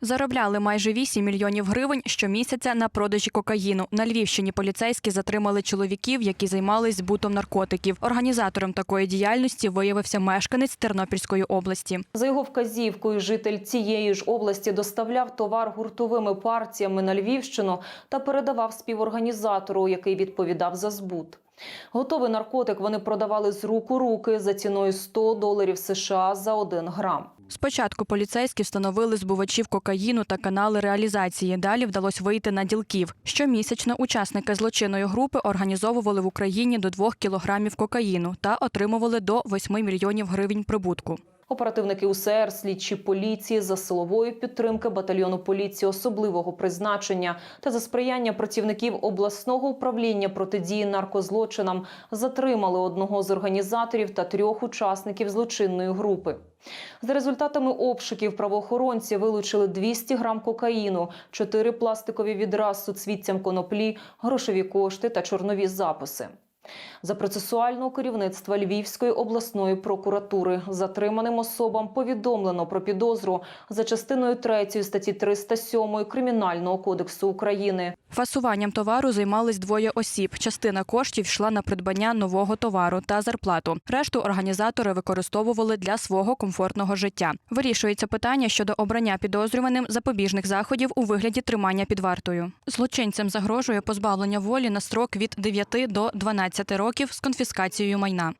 Заробляли майже 8 мільйонів гривень щомісяця на продажі кокаїну. На Львівщині поліцейські затримали чоловіків, які займались збутом наркотиків. Організатором такої діяльності виявився мешканець Тернопільської області. За його вказівкою, житель цієї ж області доставляв товар гуртовими партіями на Львівщину та передавав співорганізатору, який відповідав за збут. Готовий наркотик вони продавали з рук у руки за ціною 100 доларів США за 1 грам. Спочатку поліцейські встановили збувачів кокаїну та канали реалізації. Далі вдалося вийти на ділків. Щомісячно учасники злочинної групи організовували в Україні до 2 кілограмів кокаїну та отримували до 8 мільйонів гривень прибутку. Оперативники УСР, слідчі поліції за силової підтримки батальйону поліції особливого призначення та за сприяння працівників обласного управління протидії наркозлочинам затримали одного з організаторів та трьох учасників злочинної групи. За результатами обшуків правоохоронці вилучили 200 грам кокаїну, 4 пластикові відра з суцвіттям коноплі, грошові кошти та чорнові записи. За процесуального керівництва Львівської обласної прокуратури затриманим особам повідомлено про підозру за частиною 3 статті 307 Кримінального кодексу України. Фасуванням товару займались двоє осіб. Частина коштів йшла на придбання нового товару та зарплату. Решту організатори використовували для свого комфортного життя. Вирішується питання щодо обрання підозрюваним запобіжних заходів у вигляді тримання під вартою. Злочинцям загрожує позбавлення волі на строк від 9 до 12 років з конфіскацією майна.